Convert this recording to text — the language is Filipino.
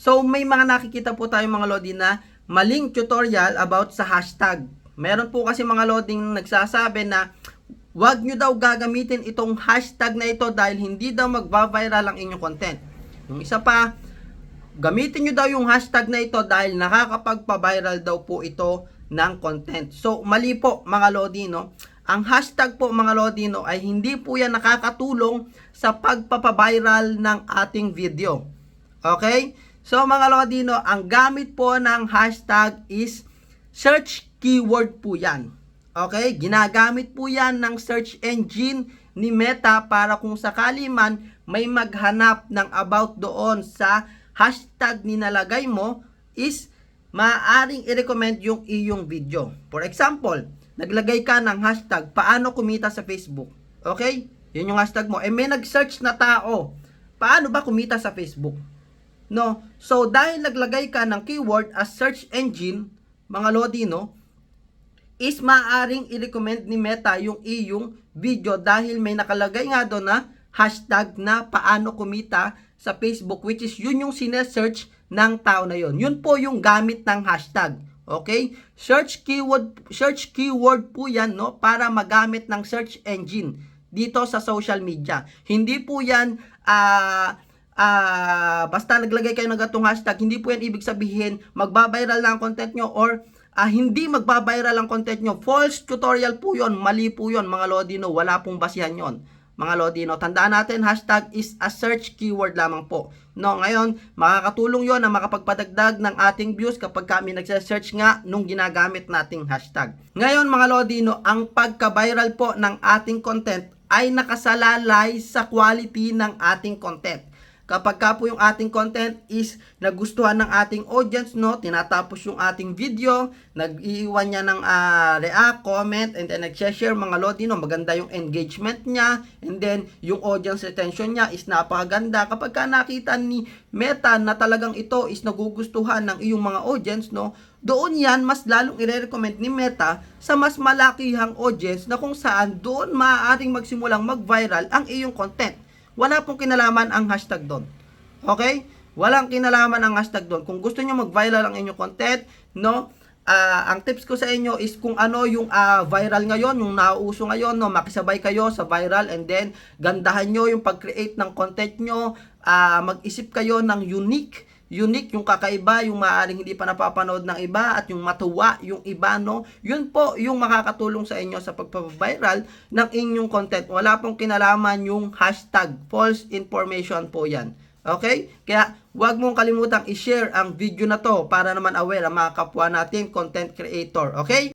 So may mga nakikita po tayo mga lodi na maling tutorial about sa hashtag. Meron po kasi mga loading nagsasabi na wag nyo daw gagamitin itong hashtag na ito dahil hindi daw magva-viral ang inyong content. Yung isa pa, gamitin nyo daw yung hashtag na ito dahil nakakapagpa-viral daw po ito ng content. So, mali po mga Lodi, no? Ang hashtag po mga Lodi, no, ay hindi po yan nakakatulong sa pagpapaviral ng ating video. Okay? So, mga Lodi, no, ang gamit po ng hashtag is search keyword po yan. Okay? Ginagamit po yan ng search engine ni Meta para kung sakali man may maghanap ng about doon sa hashtag ninalagay mo is maaaring i-recommend yung iyong video. For example, naglagay ka ng hashtag paano kumita sa Facebook. Okay? Yun yung hashtag mo. Eh may nag-search na tao. Paano ba kumita sa Facebook? No? So dahil naglagay ka ng keyword as search engine, mga lodi, no? is maaring i-recommend ni Meta yung iyong video dahil may nakalagay nga doon na hashtag na paano kumita sa Facebook which is yun yung sinesearch ng tao na yun. Yun po yung gamit ng hashtag. Okay? Search keyword search keyword po 'yan no para magamit ng search engine dito sa social media. Hindi po 'yan ah ah, basta naglagay kayo ng gatong hashtag, hindi po yan ibig sabihin magbabiral na ang content nyo or ah, hindi magbabiral ang content nyo. False tutorial po yon mali po yon mga Lodino, wala pong basihan yon mga Lodino. Tandaan natin, hashtag is a search keyword lamang po. No, ngayon, makakatulong yon na makapagpadagdag ng ating views kapag kami nagse-search nga nung ginagamit nating hashtag. Ngayon, mga Lodino, ang pagka-viral po ng ating content ay nakasalalay sa quality ng ating content. Kapag ka po yung ating content is nagustuhan ng ating audience, no, tinatapos yung ating video, nag-iiwan niya ng ah, react, comment, and then nag-share mga lodi, no, maganda yung engagement niya, and then yung audience retention niya is napakaganda. Kapag ka nakita ni Meta na talagang ito is nagugustuhan ng iyong mga audience, no, doon yan mas lalong i-recommend ni Meta sa mas malakihang audience na kung saan doon maaaring magsimulang mag-viral ang iyong content. Wala pong kinalaman ang hashtag doon. Okay? Walang kinalaman ang hashtag doon. Kung gusto niyo mag-viral ang inyong content, no? Ah, ang tips ko sa inyo is kung ano yung ah, viral ngayon, yung nauuso ngayon, no, makisabay kayo sa viral and then gandahan nyo yung pag-create ng content nyo, ah, mag-isip kayo ng unique unique, yung kakaiba, yung maaaring hindi pa napapanood ng iba at yung matuwa yung iba, no? Yun po yung makakatulong sa inyo sa pagpapaviral ng inyong content. Wala pong kinalaman yung hashtag false information po yan. Okay? Kaya huwag mong kalimutang i-share ang video na to para naman aware ang mga kapwa natin content creator. Okay?